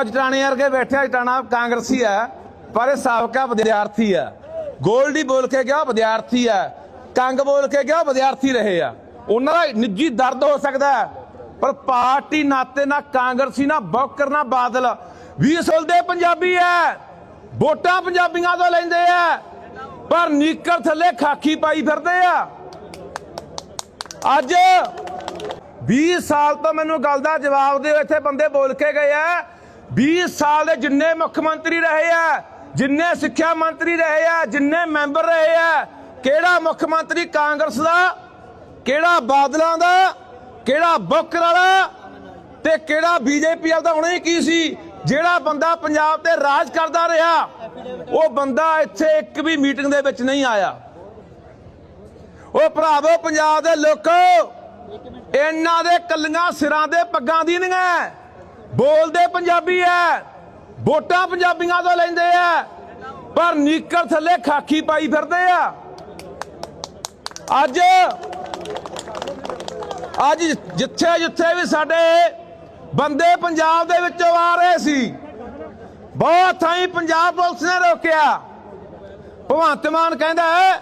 ਅੱਜ ਜਟਾਣੇ ਵਰਗੇ ਬੈਠਿਆ ਜਟਾਣਾ ਕਾਂਗਰਸੀ ਹੈ ਪਰ ਇਹ ਸਾਬਕਾ ਵਿਦਿਆਰਥੀ ਹੈ ਗੋਲਡੀ ਬੋਲ ਕੇ ਗਿਆ ਵਿਦਿਆਰਥੀ ਹੈ ਕੰਗ ਬੋਲ ਕੇ ਗਿਆ ਵਿਦਿਆਰਥੀ ਰਹੇ ਆ। ਉਹਨਾਂ ਦਾ ਨਿੱਜੀ ਦਰਦ ਹੋ ਸਕਦਾ ਪਰ ਪਾਰਟੀ ਨਾਤੇ ਨਾ ਕਾਂਗਰਸੀ, ਨਾ ਬੌਕਰ, ਨਾ ਬਾਦਲ। ਵੀ ਸੁਲਦੇ ਪੰਜਾਬੀ ਹੈ ਵੋਟਾਂ ਪੰਜਾਬੀਆਂ ਤੋਂ ਲੈਂਦੇ ਆ। ਪਰ ਨੀਕਰ ਥੱਲੇ ਖਾਕੀ ਪਾਈ ਫਿਰਦੇ ਆ। ਅੱਜ 20 ਸਾਲ ਤੋਂ ਮੈਨੂੰ ਗੱਲ ਦਾ ਜਵਾਬ ਦਿਓ, ਇੱਥੇ ਬੰਦੇ ਬੋਲ ਕੇ ਗਏ ਆ। 20 ਸਾਲ ਦੇ ਜਿੰਨੇ ਮੁੱਖ ਮੰਤਰੀ ਰਹੇ ਆ, ਜਿੰਨੇ ਸਿੱਖਿਆ ਮੰਤਰੀ ਰਹੇ ਆ, ਜਿੰਨੇ ਮੈਂਬਰ ਰਹੇ ਆ, ਕਿਹੜਾ ਮੁੱਖ ਮੰਤਰੀ ਕਾਂਗਰਸ ਦਾ, ਕਿਹੜਾ ਬਾਦਲਾਂ ਦਾ, ਕਿਹੜਾ ਬੁੱਕਰ ਵਾਲਾ ਤੇ ਕਿਹੜਾ ਬੀਜੇਪੀ ਵਾਲਾ ਤਾਂ ਹੁਣੇ ਕੀ ਸੀ, ਜਿਹੜਾ ਬੰਦਾ ਪੰਜਾਬ ਤੇ ਰਾਜ ਕਰਦਾ ਰਿਹਾ, ਉਹ ਬੰਦਾ ਇੱਥੇ ਇੱਕ ਵੀ ਮੀਟਿੰਗ ਦੇ ਵਿੱਚ ਨਹੀਂ ਆਇਆ। ਉਹ ਭਰਾਵੋ, ਪੰਜਾਬ ਦੇ ਲੋਕੋ, ਇਹਨਾਂ ਦੇ ਕੱਲੀਆਂ ਸਿਰਾਂ ਦੇ ਪੱਗਾਂ ਦੀ ਨਹੀਂ ਐ ਬੋਲਦੇ ਪੰਜਾਬੀ ਐ। ਵੋਟਾਂ ਪੰਜਾਬੀਆਂ ਤੋਂ ਲੈਂਦੇ ਆ ਪਰ ਨੀਕਰ ਥੱਲੇ ਖਾਕੀ ਪਾਈ ਫਿਰਦੇ ਆ। ਅੱਜ ਅੱਜ ਜਿੱਥੇ ਜਿੱਥੇ ਵੀ ਸਾਡੇ ਬੰਦੇ ਪੰਜਾਬ ਦੇ ਵਿੱਚੋਂ ਆ ਰਹੇ ਸੀ, ਬਹੁਤ ਥਾਈਂ ਪੰਜਾਬ ਪੁਲਿਸ ਨੇ ਰੋਕਿਆ। ਭਗਵੰਤ ਮਾਨ ਕਹਿੰਦਾ ਹੈ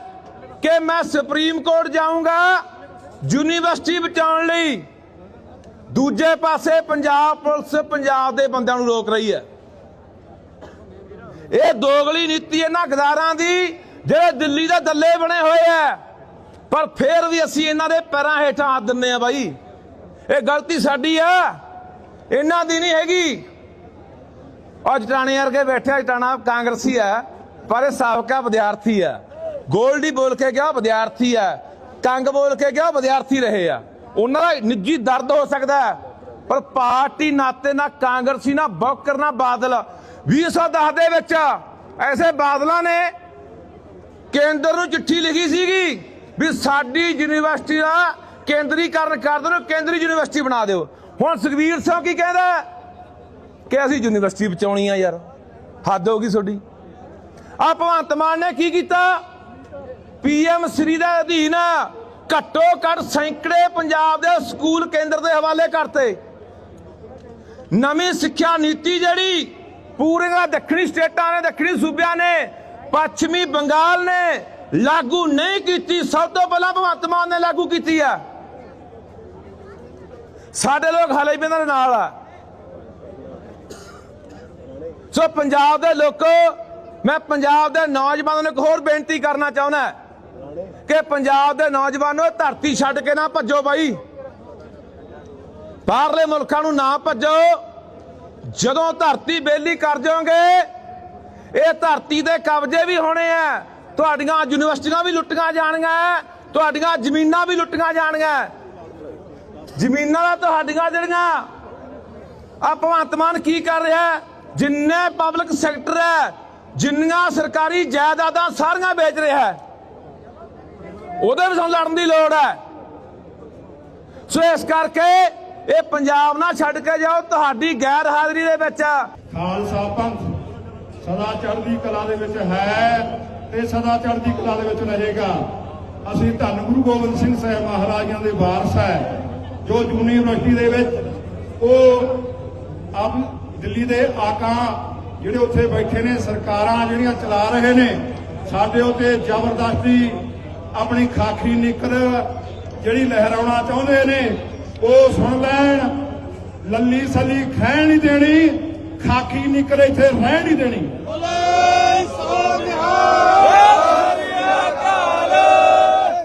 ਕਿ ਮੈਂ ਸੁਪਰੀਮ ਕੋਰਟ ਜਾਊਂਗਾ ਯੂਨੀਵਰਸਿਟੀ ਬਚਾਉਣ ਲਈ। ਦੂਜੇ ਪਾਸੇ ਪੰਜਾਬ ਪੁਲਿਸ ਪੰਜਾਬ ਦੇ ਬੰਦਿਆਂ ਨੂੰ ਰੋਕ ਰਹੀ ਹੈ। ਇਹ ਦੋਗਲੀ ਨੀਤੀ ਇਹਨਾਂ ਗਦਾਰਾਂ ਦੀ, ਜਿਹੜੇ ਦਿੱਲੀ ਦੇ ਦੱਲੇ ਬਣੇ ਹੋਏ ਆ ਪਰ ਫੇਰ ਵੀ ਅਸੀਂ ਇਹਨਾਂ ਦੇ ਪੈਰਾਂ ਹੇਠਾਂ ਹੱਥ ਦਿੰਨੇ ਆ ਬਾਈ। ਇਹ ਗਲਤੀ ਸਾਡੀ ਆ। ਇਹਨਾਂ ਦੀ ਨਹੀਂ ਹੈਗੀ। ਅੱਜ ਜਟਾਣੇ ਵਰਗੇ ਬੈਠਿਆ ਜਟਾਣਾ ਕਾਂਗਰਸੀ ਹੈ, ਪਰ ਇਹ ਸਾਬਕਾ ਵਿਦਿਆਰਥੀ ਹੈ। ਗੋਲਡੀ ਬੋਲ ਕੇ ਗਿਆ ਵਿਦਿਆਰਥੀ ਹੈ। ਕੰਗ ਬੋਲ ਕੇ ਗਿਆ ਵਿਦਿਆਰਥੀ ਰਹੇ ਆ। ਉਹਨਾਂ ਦਾ ਨਿੱਜੀ ਦਰਦ ਹੋ ਸਕਦਾ ਪਰ ਪਾਰਟੀ ਨਾਤੇ ਨਾ ਕਾਂਗਰਸੀ, ਨਾ ਬੌਕਰ, ਨਾ ਬਾਦਲ। 2010 ਦੇ ਵਿੱਚ ਐਸੇ ਬਾਦਲਾਂ ਨੇ ਕੇਂਦਰ ਨੂੰ ਚਿੱਠੀ ਲਿਖੀ ਸੀਗੀ ਵੀ ਸਾਡੀ ਯੂਨੀਵਰਸਿਟੀ ਦਾ ਕੇਂਦਰੀਕਰਨ ਕਰ ਦਿਓ, ਕੇਂਦਰੀ ਯੂਨੀਵਰਸਿਟੀ ਬਣਾ ਦਿਓ। ਹੁਣ ਸੁਖਵੀਰ ਸਿੰਘ ਕੀ ਕਹਿੰਦਾ ਕਿ ਅਸੀਂ ਯੂਨੀਵਰਸਿਟੀ ਬਚਾਉਣੀ ਆ ਯਾਰ। ਹੱਦ ਹੋ ਗਈ ਤੁਹਾਡੀ। ਆ ਭਗਵੰਤ ਮਾਨ ਨੇ ਕੀ ਕੀਤਾ? ਪੀਐਮ ਸ੍ਰੀ ਦੇ ਅਧੀਨ ਘੱਟੋ ਘੱਟ ਸੈਂਕੜੇ ਪੰਜਾਬ ਦੇ ਸਕੂਲ ਕੇਂਦਰ ਦੇ ਹਵਾਲੇ ਕਰਤੇ। ਨਵੀਂ ਸਿੱਖਿਆ ਨੀਤੀ ਜਿਹੜੀ ਪੂਰੀਆਂ ਦੱਖਣੀ ਸਟੇਟਾਂ ਨੇ, ਦੱਖਣੀ ਸੂਬਿਆਂ ਨੇ, ਪੱਛਮੀ ਬੰਗਾਲ ਨੇ ਲਾਗੂ ਨਹੀਂ ਕੀਤੀ, ਸਭ ਤੋਂ ਪਹਿਲਾਂ ਭਗਵੰਤ ਮਾਨ ਨੇ ਲਾਗੂ ਕੀਤੀ ਆ। ਸਾਡੇ ਲੋਕ ਹਾਲੇ ਵੀ ਇਹਨਾਂ ਦੇ ਨਾਲ ਆ। ਸੋ ਪੰਜਾਬ ਦੇ ਲੋਕੋ, ਮੈਂ ਪੰਜਾਬ ਦੇ ਨੌਜਵਾਨਾਂ ਨੂੰ ਇੱਕ ਹੋਰ ਬੇਨਤੀ ਕਰਨਾ ਚਾਹੁੰਦਾ। ਕਿ ਪੰਜਾਬ ਦੇ ਨੌਜਵਾਨੋ, ਧਰਤੀ ਛੱਡ ਕੇ ਨਾ ਭੱਜੋ ਬਾਈ। ਬਾਹਰਲੇ ਮੁਲਕਾਂ ਨੂੰ ਨਾ ਭੱਜੋ। ਜਦੋਂ ਧਰਤੀ ਬੇਲੀ ਕਰ ਜਾਓਗੇ ਇਹ ਧਰਤੀ ਦੇ ਕਬਜ਼ੇ ਵੀ ਹੋਣੇ ਆ। ਤੁਹਾਡੀਆਂ ਯੂਨੀਵਰਸਿਟੀਆਂ ਵੀ ਲੁੱਟੀਆਂ ਜਾਣਗੀਆਂ, ਤੁਹਾਡੀਆਂ ਜ਼ਮੀਨਾਂ ਵੀ ਲੁੱਟੀਆਂ ਜਾਣਗੀਆਂ। ਜ਼ਮੀਨਾਂ ਦਾ ਤੁਹਾਡੀਆਂ ਜਿਹੜੀਆਂ। ਆ ਭਗਵੰਤ ਮਾਨ ਕੀ ਕਰ ਰਿਹਾ ਜਿੰਨੇ ਪਬਲਿਕ ਸੈਕਟਰ ਹੈ, ਜਿੰਨੀਆਂ ਸਰਕਾਰੀ ਜਾਇਦਾਦਾਂ ਸਾਰੀਆਂ ਵੇਚ ਰਿਹਾ ਹੈ। ਉਹਦੇ ਵੀ ਸਾਨੂੰ ਲੜਨ ਦੀ ਲੋੜ ਹੈ। ਸੋ ਇਸ ਕਰਕੇ ਇਹ ਪੰਜਾਬ ਨਾ ਛੱਡ ਕੇ ਜਾਓ, ਤੁਹਾਡੀ ਗੈਰ ਹਾਜ਼ਰੀ ਦੇ ਵਿੱਚ। ਖਾਲਸਾ ਪੰਥ ਸਦਾ ਚੜ੍ਹਦੀ ਕਲਾ ਦੇ ਵਿੱਚ ਹੈ ਤੇ ਸਦਾ ਚੜ੍ਹਦੀ ਕਲਾ ਦੇ ਵਿੱਚ ਰਹੇਗਾ। ਅਸੀਂ ਧੰਨ ਗੁਰੂ ਗੋਬਿੰਦ ਸਿੰਘ ਸਾਹਿਬ ਮਹਾਰਾਜਾਂ ਦੇ ਵਾਰਸ ਹੈ, ਜੋ ਯੂਨੀਵਰਸਿਟੀ ਦੇ ਵਿੱਚ ਉਹ ਆਪ ਦਿੱਲੀ ਦੇ ਆਕਾ ਜਿਹੜੇ ਉੱਥੇ ਬੈਠੇ ਨੇ, ਸਰਕਾਰਾਂ ਜਿਹੜੀਆਂ ਚਲਾ ਰਹੇ ਨੇ, ਸਾਡੇ ਉੱਤੇ ਜ਼ਬਰਦਸਤੀ ਆਪਣੀ ਖਾਖੀ ਨਿਕਰ ਜਿਹੜੀ ਲਹਿਰਾਉਣਾ ਚਾਹੁੰਦੇ ਨੇ ਉਹ ਸੁਣ ਲੈਣ। ਲੱਲੀ ਸੱਲੀ ਖਹਿ ਨਹੀਂ ਦੇਣੀ ਖਾਕੀ ਨਿਕਲ ਇੱਥੇ ਰਹਿ ਨਹੀਂ ਦੇਣੀ।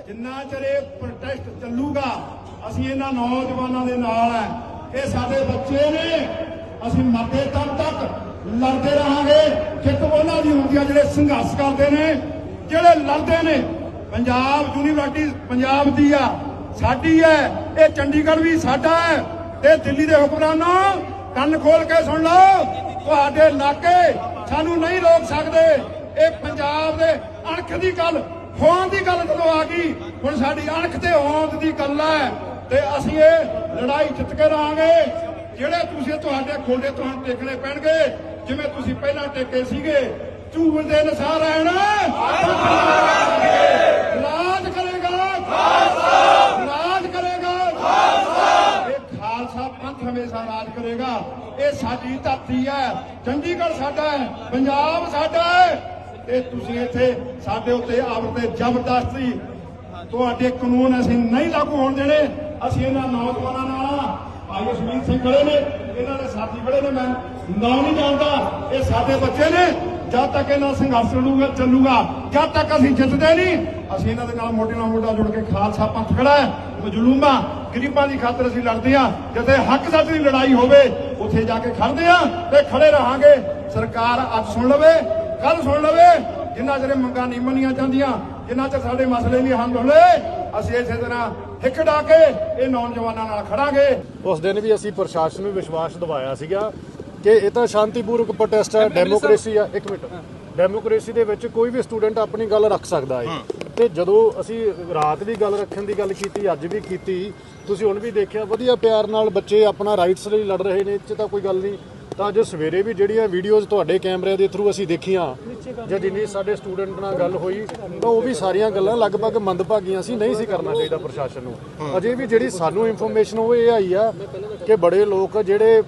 ਜਿੰਨਾ ਚਿਰ ਇਹ ਪ੍ਰੋਟੈਸਟ ਚੱਲੂਗਾ ਅਸੀਂ ਇਹਨਾਂ ਨੌਜਵਾਨਾਂ ਦੇ ਨਾਲ ਹੈ ਇਹ ਸਾਡੇ ਬੱਚੇ ਨੇ ਅਸੀਂ ਮਰਦੇ ਦਮ ਤੱਕ ਲੜਦੇ ਰਹਾਂਗੇ। ਜਿੱਤ ਉਹਨਾਂ ਦੀ ਹੁੰਦੀ ਆ ਜਿਹੜੇ ਸੰਘਰਸ਼ ਕਰਦੇ ਨੇ ਜਿਹੜੇ ਲੜਦੇ ਨੇ ਪੰਜਾਬ ਯੂਨੀਵਰਸਿਟੀ ਪੰਜਾਬ ਦੀ ਆ, ਸਾਡੀ ਹੈ ਇਹ ਚੰਡੀਗੜ੍ਹ ਵੀ ਸਾਡਾ ਹੈ ਤੇ ਦਿੱਲੀ ਦੇ ਹੁਕਮਰਾਨੋ, ਕੰਨ ਖੋਲ ਕੇ ਸੁਣ ਲਓ, ਤੁਹਾਡੇ ਇਲਾਕੇ ਸਾਨੂੰ ਨਹੀਂ ਰੋਕ ਸਕਦੇ। ਇਹ ਪੰਜਾਬ ਦੇ ਅਣਖ ਦੀ ਗੱਲ ਹੋਣ ਦੀ ਗੱਲ ਜਦੋਂ ਆ ਗਈ, ਹੁਣ ਸਾਡੀ ਅਣਖ ਤੇ ਹੋਂਦ ਦੀ ਗੱਲ ਹੈ ਤੇ ਅਸੀਂ ਇਹ ਲੜਾਈ ਜਿੱਤ ਕੇ ਰਹਾਂਗੇ। ਜਿਹੜੇ ਤੁਸੀਂ ਤੁਹਾਡੇ ਖੋਡੇ ਤੁਹਾਨੂੰ ਟੇਕਣੇ ਪੈਣਗੇ, ਜਿਵੇਂ ਤੁਸੀਂ ਪਹਿਲਾਂ ਟੇਕੇ ਸੀਗੇ ਝੂਲ ਦੇ ਨਸਾਰ ਰਹਿਣ ਰਾਜ ਕਰੇਗਾ। ਇਹ ਖਾਲਸਾ ਪੰਥ ਹਮੇਸ਼ਾ ਰਾਜ ਕਰੇਗਾ। ਇਹ ਸਾਡੀ ਧਰਤੀ ਹੈ। ਚੰਡੀਗੜ੍ਹ ਸਾਡਾ ਹੈ। ਪੰਜਾਬ ਸਾਡਾ ਹੈ। ਤੇ ਤੁਸੀਂ ਇੱਥੇ ਸਾਡੇ ਉੱਤੇ ਆਵਰ ਜ਼ਬਰਦਸਤੀ ਤੁਹਾਡੇ ਕਾਨੂੰਨ ਅਸੀਂ ਨਹੀਂ ਲਾਗੂ ਹੋਣ ਦੇਣੇ। ਅਸੀਂ ਇਹਨਾਂ ਨੌਜਵਾਨਾਂ ਨਾਲ ਭਾਈ ਅਸ਼ਮੀਤ ਸਿੰਘ ਖੜੇ ਨੇ। ਇਹਨਾਂ ਦੇ ਸਾਥੀ ਖੜੇ ਨੇ। ਮੈਂ ਨਾਮ ਨਹੀਂ ਜਾਣਦਾ। ਇਹ ਸਾਡੇ ਬੱਚੇ ਨੇ। ਜਦ ਤੱਕ ਇਹਨਾਂ ਸੰਘਰਸ਼ ਚੱਲੂਗਾ ਚੱਲੂਗਾ, ਜਦ ਤੱਕ ਅਸੀਂ ਜਿੱਤਦੇ ਨਹੀਂ ਅਸੀਂ ਇਹਨਾਂ ਦੇ ਨਾਲ ਮੋਢੇ ਨਾਲ ਮੋਢਾ ਜੁੜ ਕੇ ਖਾਲਸਾ ਪੰਥ ਖੜਾ ਹੈ। ਮਜਲੂਮਾਂ ਗਰੀਬਾਂ ਦੀ ਖਾਤਰ ਅਸੀਂ ਲੜਦੇ ਹਾਂ। ਜਿੱਥੇ ਹੱਕ ਸੱਚ ਦੀ ਲੜਾਈ ਹੋਵੇ ਉੱਥੇ ਜਾ ਕੇ ਖੜਦੇ ਹਾਂ ਤੇ ਖੜੇ ਰਹਾਂਗੇ। ਸਰਕਾਰ ਅੱਜ ਸੁਣ ਲਵੇ ਕੱਲ ਸੁਣ ਲਵੇ। ਜਿੰਨਾ ਚਿਰ ਮੰਗਾਂ ਨਹੀਂ ਮੰਨੀਆਂ ਜਾਂਦੀਆਂ ਜਿੰਨਾ ਚਿਰ ਸਾਡੇ ਮਸਲੇ ਨਹੀਂ ਹੱਲ ਹੋਣੇ ਅਸੀਂ ਇਸੇ ਤਰ੍ਹਾਂ ਹਿੱਕ ਡਾ ਕੇ ਇਹ ਨੌਜਵਾਨਾਂ ਨਾਲ ਖੜਾਂਗੇ ਉਸ ਦਿਨ ਵੀ ਅਸੀਂ ਪ੍ਰਸ਼ਾਸਨ ਨੂੰ ਵਿਸ਼ਵਾਸ ਦਿਵਾਇਆ ਸੀਗਾ ਕਿ ਇਹ ਤਾਂ ਸ਼ਾਂਤੀਪੂਰਵਕ ਪ੍ਰੋਟੈਸਟ ਹੈ ਡੈਮੋਕ੍ਰੇਸੀ ਆ। ਇੱਕ ਮਿੰਟ। ਡੈਮੋਕ੍ਰੇਸੀ ਦੇ ਵਿੱਚ ਕੋਈ ਵੀ ਸਟੂਡੈਂਟ ਆਪਣੀ ਗੱਲ ਰੱਖ ਸਕਦਾ ਹੈ। ਤੇ ਜਦੋਂ ਅਸੀਂ ਰਾਤ ਵੀ ਗੱਲ ਰੱਖਣ ਦੀ ਗੱਲ ਕੀਤੀ ਅੱਜ ਵੀ ਕੀਤੀ ਤੁਸੀਂ ਹੁਣ ਵੀ ਦੇਖਿਆ ਵਧੀਆ ਪਿਆਰ ਨਾਲ ਬੱਚੇ ਆਪਣਾ ਰਾਈਟਸ ਲਈ ਲੜ ਰਹੇ ਨੇ ਇਹ 'ਚ ਤਾਂ ਕੋਈ ਗੱਲ ਨਹੀਂ। ਤਾਂ ਜੋ ਸਵੇਰੇ ਵੀ ਜਿਹੜੀਆਂ ਵੀਡੀਓਜ਼ ਤੁਹਾਡੇ ਕੈਮਰਿਆਂ ਦੇ ਥਰੂ ਅਸੀਂ ਦੇਖੀਆਂ ਜਦ ਜਿੰਨੀ ਸਾਡੇ ਸਟੂਡੈਂਟ ਨਾਲ ਗੱਲ ਹੋਈ ਤਾਂ ਉਹ ਵੀ ਸਾਰੀਆਂ ਗੱਲਾਂ ਲਗਭਗ ਮੰਦਭਾਗੀਆਂ ਸੀ ਨਹੀਂ ਸੀ ਕਰਨਾ ਚਾਹੀਦਾ ਪ੍ਰਸ਼ਾਸਨ ਨੂੰ। ਅਜੇ ਵੀ ਜਿਹੜੀ ਸਾਨੂੰ ਇਨਫੋਰਮੇਸ਼ਨ ਉਹ ਇਹ ਆਈ ਆ ਕਿ ਬੜੇ ਲੋਕ ਜਿਹੜੇ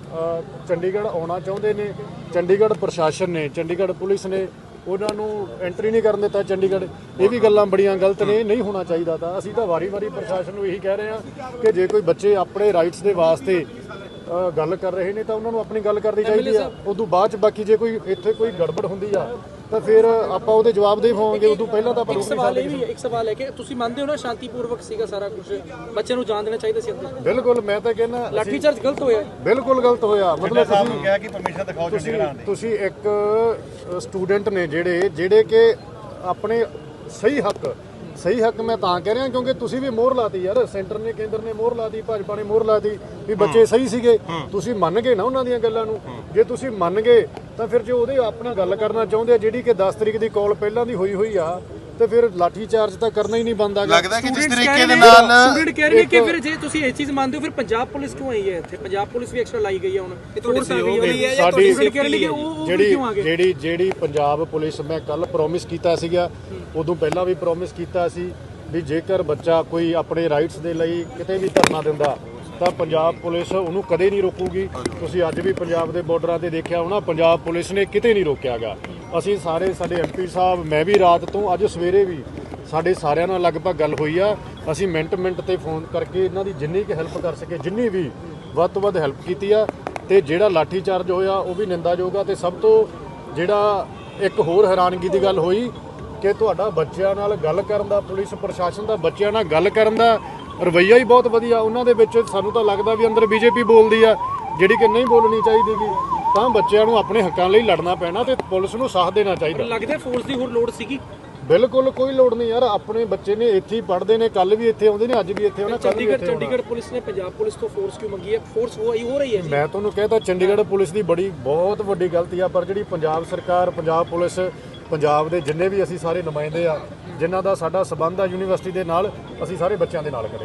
ਚੰਡੀਗੜ੍ਹ ਆਉਣਾ ਚਾਹੁੰਦੇ ਨੇ ਚੰਡੀਗੜ੍ਹ ਪ੍ਰਸ਼ਾਸਨ ਨੇ ਚੰਡੀਗੜ੍ਹ ਪੁਲਿਸ ਨੇ ਉਹਨਾਂ ਨੂੰ ਐਂਟਰੀ ਨਹੀਂ ਕਰਨ ਦਿੱਤਾ ਚੰਡੀਗੜ੍ਹ। ਇਹ ਵੀ ਗੱਲਾਂ ਬੜੀਆਂ ਗਲਤ ਨੇ ਨਹੀਂ ਹੋਣਾ ਚਾਹੀਦਾ ਤਾਂ। ਅਸੀਂ ਤਾਂ ਵਾਰੀ-ਵਾਰੀ ਪ੍ਰਸ਼ਾਸਨ ਨੂੰ ਇਹੀ ਕਹਿ ਰਹੇ ਹਾਂ ਕਿ ਜੇ ਕੋਈ ਬੱਚੇ ਆਪਣੇ ਰਾਈਟਸ ਦੇ ਵਾਸਤੇ ਗੱਲ ਕਰ ਰਹੇ ਨੇ ਤਾਂ ਉਹਨਾਂ ਨੂੰ ਆਪਣੀ ਗੱਲ ਕਰਨੀ ਚਾਹੀਦੀ ਆ। ਉਦੋਂ ਬਾਅਦ ਚ ਬਾਕੀ ਜੇ ਕੋਈ ਇੱਥੇ ਕੋਈ ਗੜਬੜ ਹੁੰਦੀ ਆ ਤਾਂ ਫਿਰ ਆਪਾਂ ਉਹਦੇ ਜਵਾਬ ਦੇ ਹੋਵਾਂਗੇ ਉਦੋਂ ਪਹਿਲਾਂ ਤਾਂ ਆਪਾਂ ਇੱਕ ਸਵਾਲ ਇਹ ਵੀ ਹੈ ਇੱਕ ਸਵਾਲ ਹੈ ਕਿ ਤੁਸੀਂ ਮੰਨਦੇ ਹੋ ਨਾ ਸ਼ਾਂਤੀਪੂਰਵਕ ਸੀਗਾ ਸਾਰਾ ਕੁਝ ਬੱਚਿਆਂ ਨੂੰ ਜਾਣ ਦੇਣਾ ਚਾਹੀਦਾ ਸੀ ਅੰਦਰ ਬਿਲਕੁਲ ਮੈਂ ਤਾਂ ਕਹਿੰਦਾ ਲਾਠੀ ਚਾਰਜ ਗਲਤ ਹੋਇਆ। ਬਿਲਕੁਲ ਗਲਤ ਹੋਇਆ। ਮਤਲਬ ਤੁਸੀਂ ਕਿਹਾ ਕਿ ਪਰਮਿਸ਼ਨ ਦਿਖਾਓ ਤੁਸੀਂ ਤੁਸੀਂ ਇੱਕ ਸਟੂਡੈਂਟ ਨੇ ਜਿਹੜੇ ਜਿਹੜੇ ਕਿ ਆਪਣੇ ਸਹੀ ਹੱਕ ਸਹੀ ਹੱਕ ਮੈਂ ਤਾਂ ਕਹਿ ਰਿਹਾ ਕਿਉਂਕਿ ਤੁਸੀਂ ਵੀ ਮੋਹਰ ਲਾਤੀ ਯਾਰ। ਸੈਂਟਰ ਨੇ ਕੇਂਦਰ ਨੇ ਮੋਹਰ ਲਾਤੀ ਭਾਜਪਾ ਨੇ ਮੋਹਰ ਲਾਤੀ ਵੀ ਬੱਚੇ ਸਹੀ ਸੀਗੇ। ਤੁਸੀਂ ਮੰਨ ਗਏ ਨਾ ਉਹਨਾਂ ਦੀਆਂ ਗੱਲਾਂ ਨੂੰ? ਜੇ ਤੁਸੀਂ ਮੰਨ ਗਏ ਤਾਂ ਫਿਰ ਜੇ ਉਹਦੇ ਆਪਣਾ ਗੱਲ ਕਰਨਾ ਚਾਹੁੰਦੇ ਆ ਜਿਹੜੀ ਕਿ 10 ਤਰੀਕ ਦੀ ਕਾਲ ਪਹਿਲਾਂ ਦੀ ਹੋਈ ਹੋਈ ਆ ਤੇ ਫਿਰ ਲਾਠੀ ਚਾਰਜ ਤਾਂ ਕਰਨਾ ਹੀ ਨਹੀਂ ਬੰਦਾ ਲੱਗਦਾ ਕਿ ਜਿਸ ਤਰੀਕੇ ਦੇ ਨਾਲ student ਕਹਿ ਰਹੇ ਕਿ ਫਿਰ ਜੇ ਤੁਸੀਂ ਇਹ ਚੀਜ਼ ਮੰਨਦੇ ਹੋ ਫਿਰ ਪੰਜਾਬ ਪੁਲਿਸ ਕਿਉਂ ਆਈ ਹੈ ਇੱਥੇ? ਪੰਜਾਬ ਪੁਲਿਸ ਵੀ ਐਕਸਟਰਾ ਲਾਈ ਗਈ ਹੈ ਹੁਣ। ਫੋਰਸ ਆ ਗਈ ਹੈ ਜਾਂ ਤੁਹਾਡੀ ਕਹਿ ਰਹੇ ਨੇ ਕਿ ਉਹ ਉਹ ਜਿਹੜੀ ਜਿਹੜੀ ਜਿਹੜੀ ਪੰਜਾਬ ਪੁਲਿਸ ਮੈਂ ਕੱਲ ਪ੍ਰੋਮਿਸ ਕੀਤਾ ਸੀਗਾ ਉਦੋਂ ਪਹਿਲਾਂ ਵੀ ਪ੍ਰੋਮਿਸ ਕੀਤਾ ਸੀ ਵੀ ਜੇਕਰ ਬੱਚਾ ਕੋਈ ਆਪਣੇ ਰਾਈਟਸ ਦੇ ਲਈ ਕਿਤੇ ਵੀ ਧਰਨਾ ਦਿੰਦਾ ਤਾਂ ਪੰਜਾਬ ਪੁਲਿਸ ਉਹਨੂੰ ਕਦੇ ਨਹੀਂ ਰੋਕੂਗੀ। ਤੁਸੀਂ ਅੱਜ ਵੀ ਪੰਜਾਬ ਦੇ ਬਾਰਡਰਾਂ ਤੇ ਦੇਖਿਆ ਹੋਣਾ, ਪੰਜਾਬ ਪੁਲਿਸ ਨੇ ਕਿਤੇ ਨਹੀਂ ਰੋਕਿਆਗਾ। ਅਸੀਂ ਸਾਰੇ ਸਾਡੇ ਐਮਪੀ ਸਾਹਿਬ, ਮੈਂ ਵੀ ਰਾਤ ਤੋਂ ਅੱਜ ਸਵੇਰੇ ਵੀ ਸਾਡੇ ਸਾਰਿਆਂ ਨਾਲ ਲਗਭਗ ਗੱਲ ਹੋਈ ਆ। ਅਸੀਂ ਮਿੰਟ ਮਿੰਟ ਤੇ ਫੋਨ ਕਰਕੇ ਇਹਨਾਂ ਦੀ ਜਿੰਨੀ ਕਿ ਹੈਲਪ ਕਰ ਸਕੇ, ਜਿੰਨੀ ਵੀ ਵੱਧ ਤੋਂ ਵੱਧ ਹੈਲਪ ਕੀਤੀ ਆ। ਤੇ ਜਿਹੜਾ ਲਾਠੀ ਚਾਰਜ ਹੋਇਆ, ਉਹ ਵੀ ਨਿੰਦਾਯੋਗ ਆ। ਤੇ ਸਭ ਤੋਂ ਜਿਹੜਾ ਇੱਕ ਹੋਰ ਹੈਰਾਨਗੀ ਦੀ ਗੱਲ ਹੋਈ ਕਿ ਤੁਹਾਡਾ ਬੱਚਿਆਂ ਨਾਲ ਗੱਲ ਕਰਨ ਦਾ, ਪੁਲਿਸ ਪ੍ਰਸ਼ਾਸਨ ਦਾ ਬੱਚਿਆਂ ਨਾਲ ਗੱਲ ਕਰਨ ਦਾ ਰਵੱਈਆ ਹੀ ਬਹੁਤ ਵਧੀਆ ਉਹਨਾਂ ਦੇ ਵਿੱਚ ਸਾਨੂੰ ਤਾਂ ਲੱਗਦਾ ਵੀ ਅੰਦਰ ਬੀਜੇਪੀ ਬੋਲਦੀ ਆ ਜਿਹੜੀ ਕਿ ਨਹੀਂ ਬੋਲਣੀ ਚਾਹੀਦੀਗੀ ਤਾਂ ਬੱਚਿਆਂ ਨੂੰ ਆਪਣੇ ਹੱਕਾਂ ਲਈ ਲੜਨਾ ਪੈਣਾ ਤੇ ਪੁਲਿਸ ਨੂੰ ਸਾਥ ਦੇਣਾ ਚਾਹੀਦਾ। ਲੱਗਦਾ ਫੋਰਸ ਦੀ ਹੋਰ ਲੋੜ ਸੀਗੀ? ਬਿਲਕੁਲ ਕੋਈ ਲੋੜ ਨਹੀਂ ਯਾਰ ਆਪਣੇ ਬੱਚੇ ਨੇ ਇੱਥੇ ਹੀ ਪੜ੍ਹਦੇ ਨੇ ਕੱਲ ਵੀ ਇੱਥੇ ਆਉਂਦੇ ਨੇ ਅੱਜ ਵੀ ਇੱਥੇ ਕੱਲ ਵੀ ਚੰਡੀਗੜ੍ਹ ਚੰਡੀਗੜ੍ਹ ਪੁਲਿਸ ਨੇ ਪੰਜਾਬ ਪੁਲਿਸ ਤੋਂ ਫੋਰਸ ਕਿਉਂ ਮੰਗੀ ਹੈ? ਫੋਰਸ ਹੋ ਹੀ ਹੋ ਰਹੀ ਹੈ ਮੈਂ ਤੁਹਾਨੂੰ ਕਹਿੰਦਾ ਚੰਡੀਗੜ੍ਹ ਪੁਲਿਸ ਦੀ ਬੜੀ ਬਹੁਤ ਵੱਡੀ ਗਲਤੀ ਆ ਪਰ ਜਿਹੜੀ ਪੰਜਾਬ ਸਰਕਾਰ ਪੰਜਾਬ ਪੁਲਿਸ ਪੰਜਾਬ ਦੇ ਜਿੰਨੇ ਵੀ ਅਸੀਂ ਸਾਰੇ ਨੁਮਾਇੰਦੇ ਆ ਜਿਨ੍ਹਾਂ ਦਾ ਸਾਡਾ ਸਬੰਧ ਆ ਯੂਨੀਵਰਸਿਟੀ ਦੇ ਨਾਲ ਅਸੀਂ ਸਾਰੇ ਬੱਚਿਆਂ ਦੇ ਨਾਲ ਹਾਂ